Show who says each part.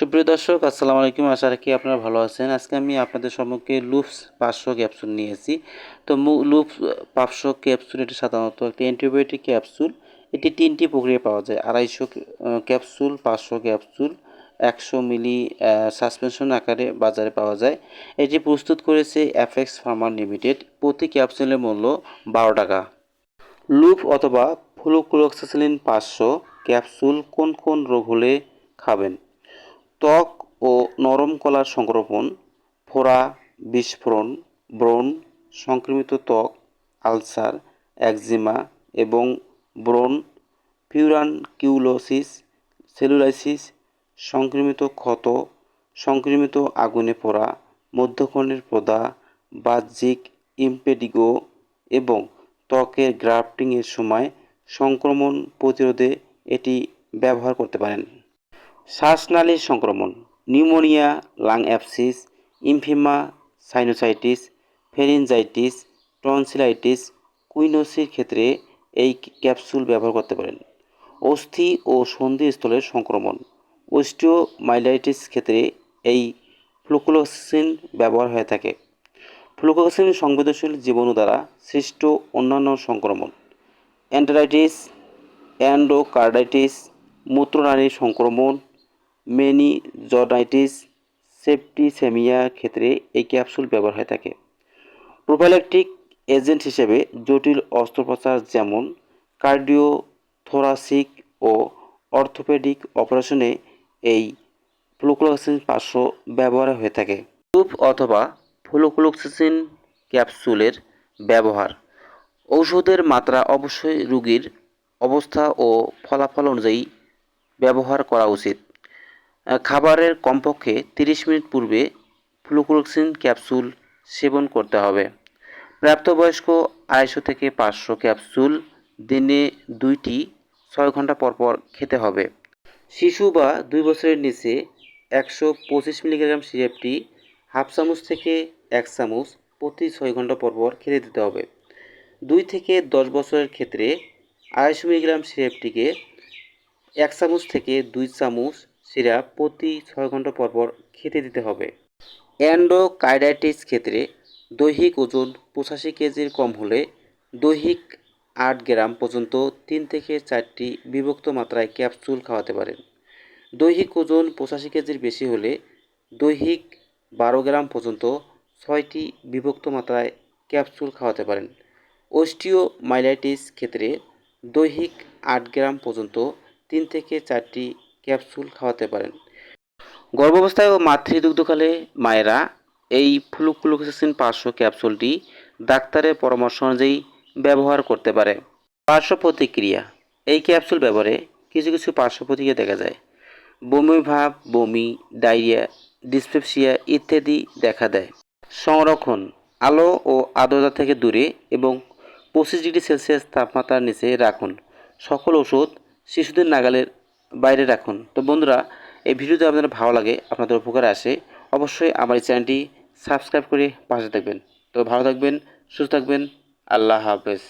Speaker 1: সুপ্রিয় দর্শক, আসসালামু আলাইকুম। আশা রাখি আপনারা ভালো আছেন। আজকে আমি আপনাদের সম্মুখে লুপস পাঁচশো ক্যাপসুল নিয়েছি তো লুপস পাঁচশো ক্যাপসুল, এটি সাধারণত একটি অ্যান্টিবায়োটিক ক্যাপসুল। এটি তিনটি প্রক্রিয়া পাওয়া যায়। আড়াইশো ক্যাপসুল, পাঁচশো ক্যাপসুল, একশো মিলি সাসপেনশন আকারে বাজারে পাওয়া যায়। এটি প্রস্তুত করেছে এফএক্স ফার্মার লিমিটেড। প্রতি ক্যাপসুলের মূল্য বারো টাকা। লুপ অথবা ফ্লুক্লোক্সাসিলিন পাঁচশো ক্যাপসুল কোন কোন রোগ হলে খাবেন? ত্বক ও নরম কলার সংক্রমণ ফোড়া, বিস্ফোরণ, ব্রণ, সংক্রমিত ত্বক, আলসার, একজিমা এবং ব্রণ কিউলোসিস সেলুলাইসিস, সংক্রমিত ক্ষত, সংক্রমিত আগুনে পোড়া, মধ্যকর্ণের প্রদা, বাহ্যিক ইম্পেডিগো এবং ত্বকের গ্রাফটিংয়ের সময় সংক্রমণ প্রতিরোধে এটি ব্যবহার করতে পারেন। শ্বাসনালীর সংক্রমণ, pneumonia, lung abscess empyema sinusitis, pharyngitis, tonsillitis, কুইনোসির ক্ষেত্রে এই ক্যাপসুল ব্যবহার করতে পারেন। অস্থি ও সন্ধিস্থলের সংক্রমণ ওস্টিওমাইলাইটিস ক্ষেত্রে এই ফ্লুক্লোসিন ব্যবহার হয়ে থাকে। ফ্লুক্লোসিন সংবেদনশীল জীবাণু দ্বারা সৃষ্ট অন্যান্য সংক্রমণ অ্যান্টারাইটিস অ্যান্ডোকার্ডাইটিস মূত্রনালীর সংক্রমণ মেনিজনাইটিস সেপ্টিসেমিয়া ক্ষেত্রে এই ক্যাপসুল ব্যবহার হয়ে থাকে। প্রোফাইল্যাকটিক এজেন্ট হিসেবে জটিল অস্ত্রোপচার যেমন কার্ডিও থোরাসিক ও অর্থোপেডিক অপারেশনে এই ফ্লুক্লোক্সিন পাঁচশো ব্যবহার হয়ে থাকে। টুপ অথবা ফ্লুক্লোক্সিন ক্যাপসুলের ব্যবহার। ঔষধের মাত্রা অবশ্যই রোগীর অবস্থা ও ফলাফল অনুযায়ী ব্যবহার করা উচিত। খাবারের কমপক্ষে তিরিশ মিনিট পূর্বে ফ্লুক্লোক্সিন ক্যাপসুল সেবন করতে হবে। প্রাপ্তবয়স্ক আড়াইশো থেকে পাঁচশো ক্যাপসুল দিনে দুইটি, ছয় ঘণ্টা পরপর খেতে হবে। শিশু বা দুই বছরের নিচে একশো পঁচিশ মিলিগ্রাম সিরাপটি হাফ চামচ থেকে এক চামচ প্রতি ছয় ঘণ্টা পরপর খেতে দিতে হবে। দুই থেকে দশ বছরের ক্ষেত্রে আড়াইশো মিলিগ্রাম সিরাপটিকে এক চামচ থেকে দুই চামচ সিরাপ প্রতি ছয় ঘণ্টা পরপর খেতে দিতে হবে। অ্যান্ডোকাইডাইটিস ক্ষেত্রে দৈহিক ওজন পঁচাশি কেজির কম হলে দৈহিক আট গ্রাম পর্যন্ত তিন থেকে চারটি বিভক্ত মাত্রায় ক্যাপসুল খাওয়াতে পারেন। দৈহিক ওজন পঁচাশি কেজির বেশি হলে দৈহিক বারো গ্রাম পর্যন্ত ছয়টি বিভক্ত মাত্রায় ক্যাপসুল খাওয়াতে পারেন। মাইলাইটিস ক্ষেত্রে দৈহিক আট গ্রাম পর্যন্ত তিন থেকে চারটি ক্যাপসুল খাওয়াতে পারেন। গর্ভাবস্থায় ও মাতৃদুগ্ধকালে মায়েরা এই ফ্লুক্লোক্সিন পাঁচশো ক্যাপসুলটি ডাক্তারের পরামর্শ অনুযায়ী ব্যবহার করতে পারে। পার্শ্ব প্রতিক্রিয়া। এই ক্যাপসুল ব্যবহারে কিছু কিছু পার্শ্ব প্রতিক্রিয়া দেখা যায়। বমি ভাব, বমি, ডায়রিয়া, ডিসপেপসিয়া ইত্যাদি দেখা দেয়। সংরক্ষণ। আলো ও আর্দ্রতা থেকে দূরে এবং পঁচিশ ডিগ্রি সেলসিয়াস তাপমাত্রার নিচে রাখুন। সকল ওষুধ শিশুদের নাগালের বাইরে রাখুন। তো বন্ধুরা, এই ভিডিওতে আপনাদের ভালো লাগে, আপনাদের উপকারে আসে, অবশ্যই আমার এই চ্যানেলটি সাবস্ক্রাইব করে পাশে থাকবেন। তো ভালো থাকবেন, সুস্থ থাকবেন, আল্লাহ হাফেজ।